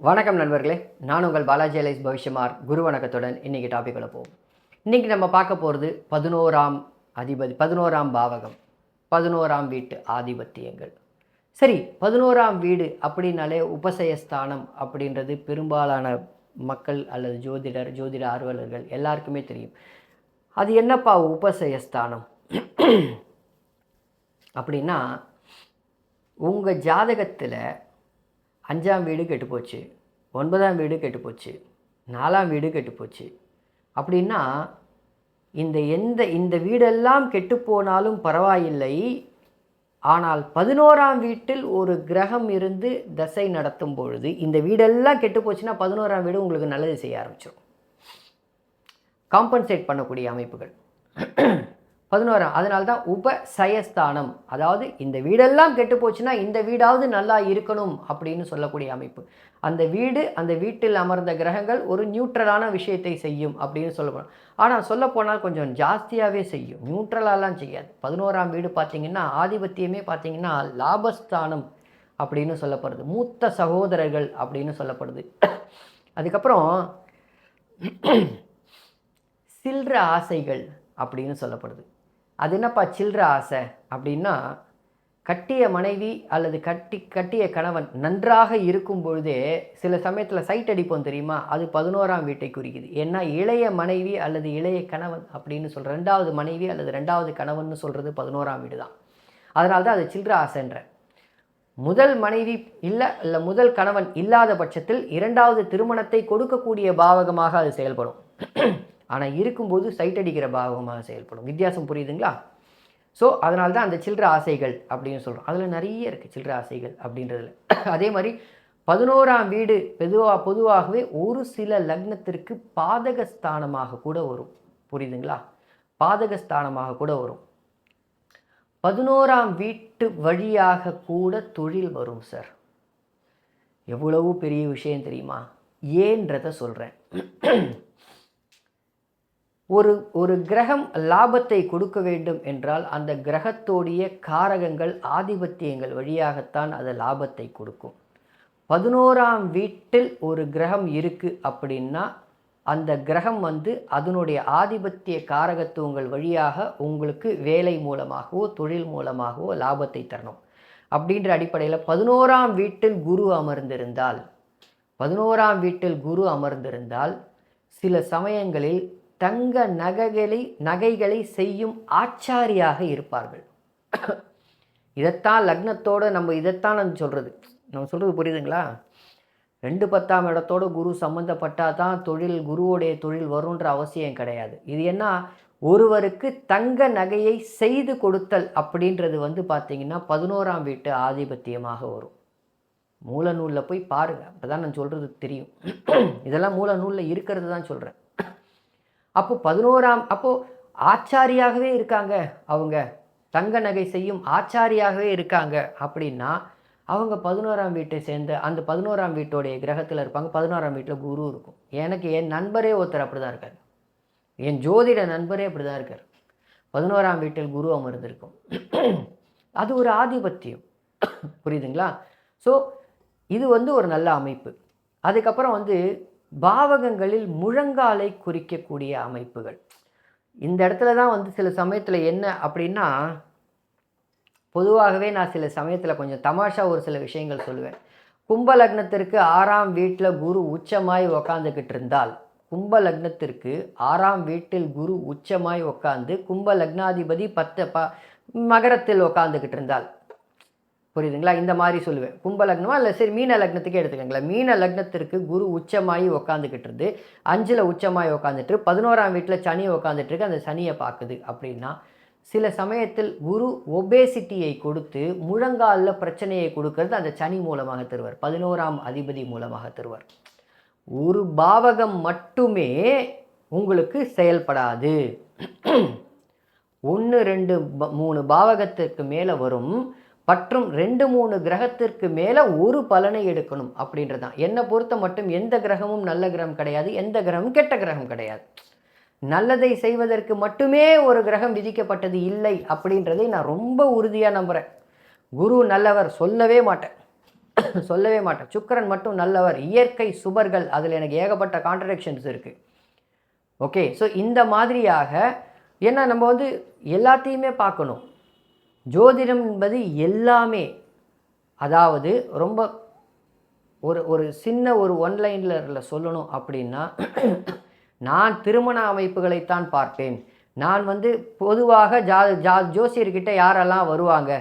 வணக்கம் நண்பர்களே. நான் உங்கள் பாலாஜி அலைஸ் பவிஷ்யமார் குரு வணக்கத்துடன் இன்றைக்கி டாப்பிக்கில் போவோம். இன்றைக்கி நம்ம பார்க்க போகிறது பதினோராம் அதிபதி பதினோராம் பாவகம் பதினோராம் வீட்டு ஆதிபத்தியங்கள். சரி பதினோராம் வீடு அப்படின்னாலே உபசயஸ்தானம் அப்படின்றது பெரும்பாலான மக்கள் அல்லது ஜோதிடர் ஜோதிட ஆர்வலர்கள் எல்லாருக்குமே தெரியும். அது என்னப்பா உபசயஸ்தானம்? அப்படின்னா உங்கள் ஜாதகத்தில் அஞ்சாம் வீடு கெட்டுப்போச்சு ஒன்பதாம் வீடு கெட்டுப்போச்சு நாலாம் வீடு கெட்டுப்போச்சு. அப்படின்னா இந்த எந்த இந்த வீடெல்லாம் கெட்டுப்போனாலும் பரவாயில்லை. ஆனால் பதினோராம் வீட்டில் ஒரு கிரகம் இருந்து தசை நடத்தும் பொழுது இந்த வீடெல்லாம் கெட்டு போச்சுன்னா பதினோராம் வீடு உங்களுக்கு நல்லது செய்ய ஆரம்பிச்சிடும் காம்பன்சேட் பண்ணக்கூடிய அமைப்புகள். பதினோராம் அதனால தான் உபசயஸ்தானம். அதாவது இந்த வீடெல்லாம் கெட்டு போச்சுன்னா இந்த வீடாவது நல்லா இருக்கணும் அப்படின்னு சொல்லக்கூடிய அமைப்பு. அந்த வீடு அந்த வீட்டில் அமர்ந்த கிரகங்கள் ஒரு நியூட்ரலான விஷயத்தை செய்யும் அப்படின்னு சொல்லப்படும் ஆனால் சொல்லப்போனால் கொஞ்சம் ஜாஸ்தியாகவே செய்யும். நியூட்ரலாலாம் செய்யாது. பதினோராம் வீடு பார்த்தீங்கன்னா ஆதிபத்தியமே பார்த்தீங்கன்னா லாபஸ்தானம் அப்படின்னு சொல்லப்படுது. மூத்த சகோதரர்கள் அப்படின்னு சொல்லப்படுது. அதுக்கப்புறம் சில்ற ஆசைகள் அப்படின்னு சொல்லப்படுது. அது என்னப்பா சில்ற ஆசை? அப்படின்னா கட்டிய மனைவி அல்லது கட்டி கட்டிய கணவன் நன்றாக இருக்கும் பொழுதே சில சமயத்தில் சைட் அடிப்போம் தெரியுமா? அது பதினோராம் வீட்டை குறிக்குது. ஏன்னா இளைய மனைவி அல்லது இளைய கணவன் அப்படின்னு சொல்கிற ரெண்டாவது மனைவி அல்லது ரெண்டாவது கணவன் சொல்கிறது பதினோராம் வீடு தான் அதனால தான் அது சில்ற ஆசைன்ற. முதல் மனைவி இல்லை இல்லை முதல் கணவன் இல்லாத பட்சத்தில் இரண்டாவது திருமணத்தை கொடுக்கக்கூடிய பாவகமாக அது செயல்படும். ஆனால் இருக்கும்போது சைட் அடிக்கிற பாகமாக செயல்படும். வித்தியாசம் புரியுதுங்களா? ஸோ அதனால தான் அந்த சில்லற ஆசைகள் அப்படின்னு சொல்கிறோம் அதில் நிறைய இருக்குது சில்லற ஆசைகள் அப்படின்றதுல. அதே மாதிரி பதினோராம் வீடு பொதுவாக பொதுவாகவே ஒரு சில லக்னத்திற்கு பாதகஸ்தானமாக கூட வரும். புரியுதுங்களா? பாதகஸ்தானமாக கூட வரும். பதினோராம் வீட்டு வழியாக கூட தொழில் வரும் சார் எவ்வளவு பெரிய விஷயம் தெரியுமா? ஏன்றத சொல்கிறேன் ஒரு ஒரு கிரகம் லாபத்தை கொடுக்க வேண்டும் என்றால் அந்த கிரகத்தோடைய காரகங்கள் ஆதிபத்தியங்கள் வழியாகத்தான் அது லாபத்தை கொடுக்கும். பதினோராம் வீட்டில் ஒரு கிரகம் இருக்குது அப்படின்னா அந்த கிரகம் வந்து அதனுடைய ஆதிபத்திய காரகத்துவங்கள் வழியாக உங்களுக்கு வேலை மூலமாகவோ தொழில் மூலமாகவோ லாபத்தை தரணும். அப்படின்ற அடிப்படையில் பதினோராம் வீட்டில் குரு அமர்ந்திருந்தால் பதினோராம் வீட்டில் குரு அமர்ந்திருந்தால் சில சமயங்களில் தங்க நகைகளை நகைகளை செய்யும் ஆச்சாரியாக இருப்பார்கள். இதைத்தான் லக்னத்தோடு நம்ம இதைத்தான் நான் சொல்கிறது நம்ம சொல்கிறது புரியுதுங்களா? ரெண்டு பத்தாம் இடத்தோட குரு சம்மந்தப்பட்டால் தான் தொழில் குருவோடைய தொழில் வரும்ன்ற அவசியம் கிடையாது. இது என்ன? ஒருவருக்கு தங்க நகையை செய்து கொடுத்தல் அப்படின்றது வந்து பார்த்திங்கன்னா பதினோராம் வீட்டு ஆதிபத்தியமாக வரும். மூல நூலில் போய் பாருங்கள் அப்போ தான் நான் சொல்கிறது தெரியும். இதெல்லாம் மூல நூலில் இருக்கிறது தான் சொல்கிறேன் அப்போ பதினோராம் அப்போது ஆச்சாரியாகவே இருக்காங்க. அவங்க தங்க நகை செய்யும் ஆச்சாரியாகவே இருக்காங்க. அப்படின்னா அவங்க பதினோராம் வீட்டை சேர்ந்த அந்த பதினோராம் வீட்டோடைய கிரகத்தில் இருப்பாங்க. பதினோராம் வீட்டில் குரு இருக்கும். எனக்கு என் நண்பரே ஒருத்தர் அப்படி தான் இருக்கார். என் ஜோதிட நண்பரே அப்படி தான் இருக்கார். பதினோராம் வீட்டில் குரு அமர்ந்திருக்கும். அது ஒரு ஆதிபத்தியம். புரியுதுங்களா? ஸோ இது வந்து ஒரு நல்ல அமைப்பு. அதுக்கப்புறம் வந்து பாவகங்களில் முழங்காலை குறிக்கக்கூடிய அமைப்புகள். இந்த இடத்துல தான் வந்து சில சமயத்தில் என்ன அப்படின்னா பொதுவாகவே நான் சில சமயத்தில் கொஞ்சம் தமாஷா ஒரு சில விஷயங்கள் சொல்லுவேன். கும்ப லக்னத்திற்கு ஆறாம் வீட்டில் குரு உச்சமாய் உக்காந்துக்கிட்டு இருந்தால் கும்ப லக்னத்திற்கு ஆறாம் வீட்டில் குரு உச்சமாய் உக்காந்து கும்ப லக்னாதிபதி பத்து ப மகரத்தில் உக்காந்துக்கிட்டு இருந்தால் புரியுதுங்களா? இந்த மாதிரி சொல்லுவேன். கும்ப லக்னமா? இல்லை சரி மீன லக்னத்துக்கே எடுத்துக்கங்களேன். மீன லக்னத்திற்கு குரு உச்சமாகி உக்காந்துக்கிட்டு இருந்து அஞ்சில் உச்சமாகி உக்காந்துட்டு பதினோராம் வீட்டில் சனி உக்காந்துட்டு இருக்கு அந்த சனியை பார்க்குது அப்படின்னா சில சமயத்தில் குரு ஒபேசிட்டியை கொடுத்து முழங்காலில் பிரச்சனையை கொடுக்கறது அந்த சனி மூலமாக தருவார். பதினோராம் அதிபதி மூலமாக தருவார். ஒரு பாவகம் மட்டுமே உங்களுக்கு செயல்படாது. ஒன்று ரெண்டு மூணு பாவகத்திற்கு மேலே வரும். மற்றும் ரெண்டு மூணு கிரகத்திற்கு மேலே ஒரு பலனை எடுக்கணும் அப்படின்றது தான் என்னை பொறுத்த மட்டும் எந்த கிரகமும் நல்ல கிரகம் கிடையாது எந்த கிரகமும் கெட்ட கிரகம் கிடையாது. நல்லதை செய்வதற்கு மட்டுமே ஒரு கிரகம் விதிக்கப்பட்டது இல்லை அப்படின்றதை நான் ரொம்ப உறுதியாக நம்புகிறேன் குரு நல்லவர் சொல்லவே மாட்டேன். சொல்லவே மாட்டேன். சுக்கிரன் மட்டும் நல்லவர் இயற்கை சுபர்கள் அதில் எனக்கு ஏகப்பட்ட கான்ட்ரடிக்ஷன்ஸ் இருக்குது ஓகே ஸோ இந்த மாதிரியாக ஏன்னா நம்ம வந்து எல்லாத்தையுமே பார்க்கணும். ஜோதிடம் என்பது எல்லாமே. அதாவது ரொம்ப ஒரு ஒரு சின்ன ஒரு ஒன்லைனில் சொல்லணும் அப்படின்னா நான் திருமண அமைப்புகளைத்தான் பார்ப்பேன். நான் வந்து பொதுவாக ஜா ஜா ஜோசியர்கிட்ட யாரெல்லாம் வருவாங்க?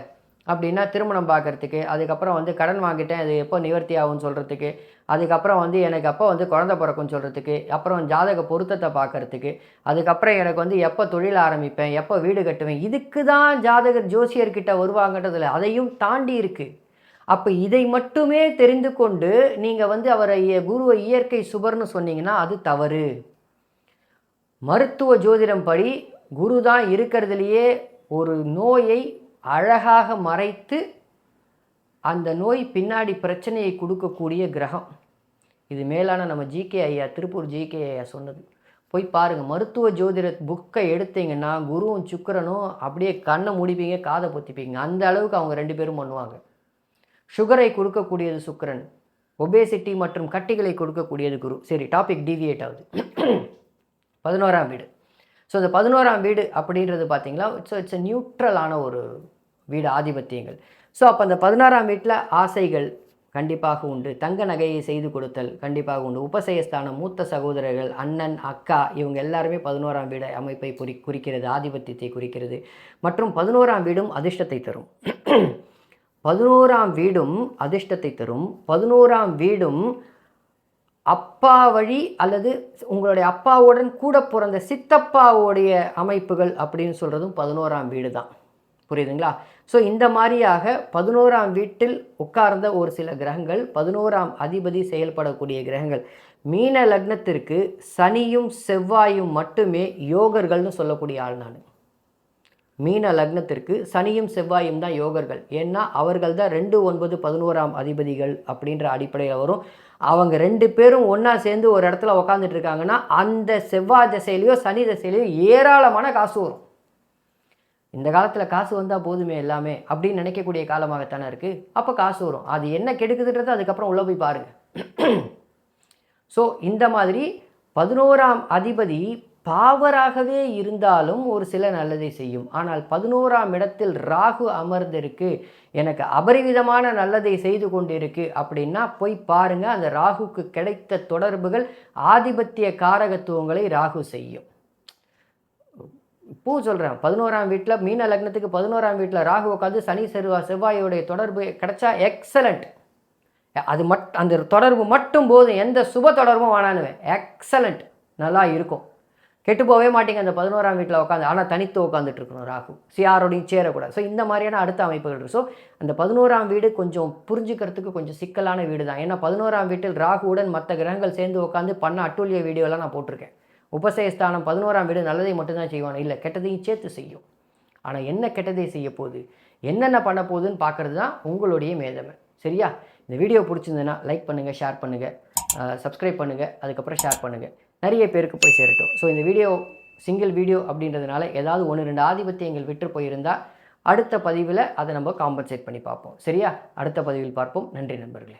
அப்படின்னா திருமணம் பார்க்குறதுக்கு அதுக்கப்புறம் வந்து கடன் வாங்கிட்டேன் அது எப்போ நிவர்த்தி ஆகும்னு சொல்கிறதுக்கு அதுக்கப்புறம் வந்து எனக்கு அப்போ வந்து குழந்த பிறக்கும்னு சொல்கிறதுக்கு அப்புறம் ஜாதக பொருத்தத்தை பார்க்குறதுக்கு அதுக்கப்புறம் எனக்கு வந்து எப்போ தொழில் ஆரம்பிப்பேன் எப்போ வீடு கட்டுவேன் இதுக்கு தான் ஜாதகர் ஜோசியர்கிட்ட வருவாங்கன்றதில்ல அதையும் தாண்டி இருக்குது அப்போ இதை மட்டுமே தெரிந்து கொண்டு நீங்கள் வந்து அவரை குருவை இயற்கை சுபர்னு சொன்னீங்கன்னா அது தவறு. மருத்துவ ஜோதிடம் படி குரு தான் இருக்கிறதுலையே ஒரு நோயை அழகாக மறைத்து அந்த நோய் பின்னாடி பிரச்சனையை கொடுக்கக்கூடிய கிரகம். இது மேலான நம்ம ஜிகே ஐயா திருப்பூர் ஜிகே ஐயா சொன்னது. போய் பாருங்கள் மருத்துவ ஜோதிட புக்கை எடுத்தீங்கன்னா குருவும் சுக்கரனும் அப்படியே கண்ணை முடிப்பீங்க காதை பொத்திப்பீங்க. அந்த அளவுக்கு அவங்க ரெண்டு பேரும் பண்ணுவாங்க. சுகரை கொடுக்கக்கூடியது சுக்கரன். ஒபேசிட்டி மற்றும் கட்டிகளை கொடுக்கக்கூடியது குரு. சரி டாபிக் டிவியேட் ஆகுது. பதினோராம் வீடு. ஸோ இந்த பதினோராம் வீடு அப்படின்றது பார்த்தீங்களா? இட்ஸ் இட்ஸ் நியூட்ரலான ஒரு வீடு ஆதிபத்தியங்கள். ஸோ அப்போ அந்த பதினாறாம் வீட்டில் ஆசைகள் கண்டிப்பாக உண்டு. தங்க நகையை செய்து கொடுத்தல் கண்டிப்பாக உண்டு. உபசயஸ்தானம் மூத்த சகோதரர்கள் அண்ணன் அக்கா இவங்க எல்லாருமே பதினோராம் வீடு அமைப்பை குறி குறிக்கிறது ஆதிபத்தியத்தை குறிக்கிறது. மற்றும் பதினோராம் வீடும் அதிர்ஷ்டத்தை தரும். பதினோராம் வீடும் அதிர்ஷ்டத்தை தரும். பதினோராம் வீடும் அப்பா வழி அல்லது உங்களுடைய அப்பாவுடன் கூட பிறந்த சித்தப்பாவுடைய அமைப்புகள் அப்படின்னு சொல்கிறதும் பதினோராம் வீடு தான் புரியுதுங்களா? ஸோ இந்த மாதிரியாக பதினோராம் வீட்டில் உட்கார்ந்த ஒரு சில கிரகங்கள் பதினோராம் அதிபதி செயல்படக்கூடிய கிரகங்கள். மீன லக்னத்திற்கு சனியும் செவ்வாயும் மட்டுமே யோகர்கள்னு சொல்லக்கூடிய ஆள் நான். மீன லக்னத்திற்கு சனியும் செவ்வாயும் தான் யோகர்கள். ஏன்னா அவர்கள் தான் ரெண்டு ஒன்பது பதினோராம் அதிபதிகள் அப்படின்ற அடிப்படையில் வரும். அவங்க ரெண்டு பேரும் ஒன்றா சேர்ந்து ஒரு இடத்துல உக்காந்துட்டு இருக்காங்கன்னா அந்த செவ்வாய் திசையிலையோ சனி திசையிலையோ ஏராளமான காசு வரும். இந்த காலத்தில் காசு வந்தால் போதுமே எல்லாமே அப்படின்னு நினைக்கக்கூடிய காலமாகத்தானே இருக்குது அப்போ காசு வரும். அது என்ன கெடுக்குதுன்றது அதுக்கப்புறம் உள்ளே போய் பாருங்கள் ஸோ இந்த மாதிரி பதினோராம் அதிபதி பாவராகவே இருந்தாலும் ஒரு சில நல்லதை செய்யும். ஆனால் பதினோராம் இடத்தில் ராகு அமர்ந்திருக்கு. எனக்கு அபரிவிதமான நல்லதை செய்து கொண்டிருக்கு அப்படின்னா போய் பாருங்கள் அந்த ராகுக்கு கிடைத்த தொடர்புகள் ஆதிபத்திய காரகத்துவங்களை ராகு செய்யும். பூ சொல்கிறேன் பதினோராம் வீட்டில் மீன லக்னத்துக்கு பதினோராம் வீட்டில் ராகு உட்காந்து சனி செருவா செவ்வாயோடைய தொடர்பு கிடைச்சா எக்ஸலண்ட் அது மட் அந்த தொடர்பு மட்டும் போதும். எந்த சுப தொடர்பும் வேணானுவேன் எக்ஸலண்ட் நல்லா இருக்கும். கெட்டு போகவே மாட்டேங்க அந்த பதினோராம் வீட்டில் உட்காந்து ஆனால் தனித்து உட்காந்துட்டு இருக்கணும் ராகு. சி யாரோடையும் சேரக்கூடாது. ஸோ இந்த மாதிரியான அடுத்த அமைப்புகள் இருக்குது ஸோ அந்த பதினோராம் வீடு கொஞ்சம் புரிஞ்சுக்கிறதுக்கு கொஞ்சம் சிக்கலான வீடு தான் ஏன்னா பதினோராம் வீட்டில் ராகுவுடன் மற்ற கிரகங்கள் சேர்ந்து உட்காந்து பண்ண அட்டூழிய வீடியோலாம் நான் போட்டிருக்கேன். உபசயஸ்தானம் பதினோராம் வீடு நல்லதை மட்டும்தான் செய்வான். இல்லை கெட்டதையும் சேர்த்து செய்யும். ஆனால் என்ன கெட்டதை செய்ய போகுது? என்னென்ன பண்ண போகுதுன்னு பார்க்குறது தான் உங்களுடைய மேதமை. சரியா? இந்த வீடியோ பிடிச்சிருந்ததுன்னா லைக் பண்ணுங்கள் ஷேர் பண்ணுங்கள் சப்ஸ்கிரைப் பண்ணுங்கள் அதுக்கப்புறம் ஷேர் பண்ணுங்கள் நிறைய பேருக்கு போய் சேரட்டும். ஸோ இந்த வீடியோ சிங்கிள் வீடியோ அப்படின்றதுனால ஏதாவது ஒன்று ரெண்டு ஆதிபத்தியங்கள் விட்டு போயிருந்தால் அடுத்த பதிவில் அதை நம்ம காம்பன்சேட் பண்ணி பார்ப்போம். சரியா? அடுத்த பதிவில் பார்ப்போம். நன்றி நண்பர்களே.